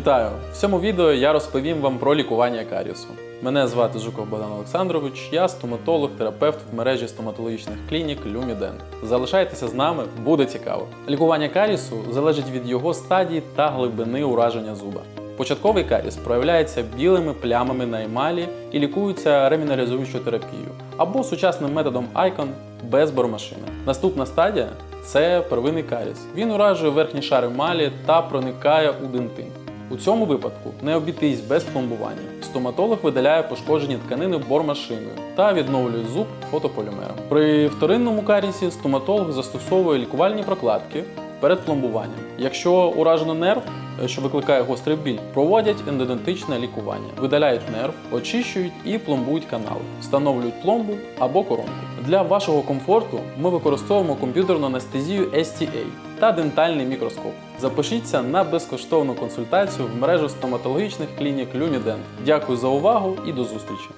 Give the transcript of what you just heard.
Вітаю! В цьому відео я розповім вам про лікування каріусу. Мене звати Жуков Богдан Олександрович, я стоматолог, терапевт в мережі стоматологічних клінік Люміден. Залишайтеся з нами, буде цікаво. Лікування карісу залежить від його стадії та глибини ураження зуба. Початковий каріс проявляється білими плямами на емалі і лікується ремінералізуючою терапією або сучасним методом ICON без бормашини. Наступна стадія це первинний каріс. Він уражує верхній шар емалі та проникає у дентин. У цьому випадку не обійтись без пломбування. Стоматолог видаляє пошкоджені тканини бормашиною та відновлює зуб фотополімером. При вторинному карісі стоматолог застосовує лікувальні прокладки перед пломбуванням. Якщо уражено нерв, е, що викликає гострий біль, проводять ендодонтичне лікування, видаляють нерв, очищують і пломбують канали, встановлюють пломбу або коронку. Для вашого комфорту ми використовуємо комп'ютерну анестезію STA та дентальний мікроскоп. Запишіться на безкоштовну консультацію в мережу стоматологічних клінік Люміден. Дякую за увагу і до зустрічі!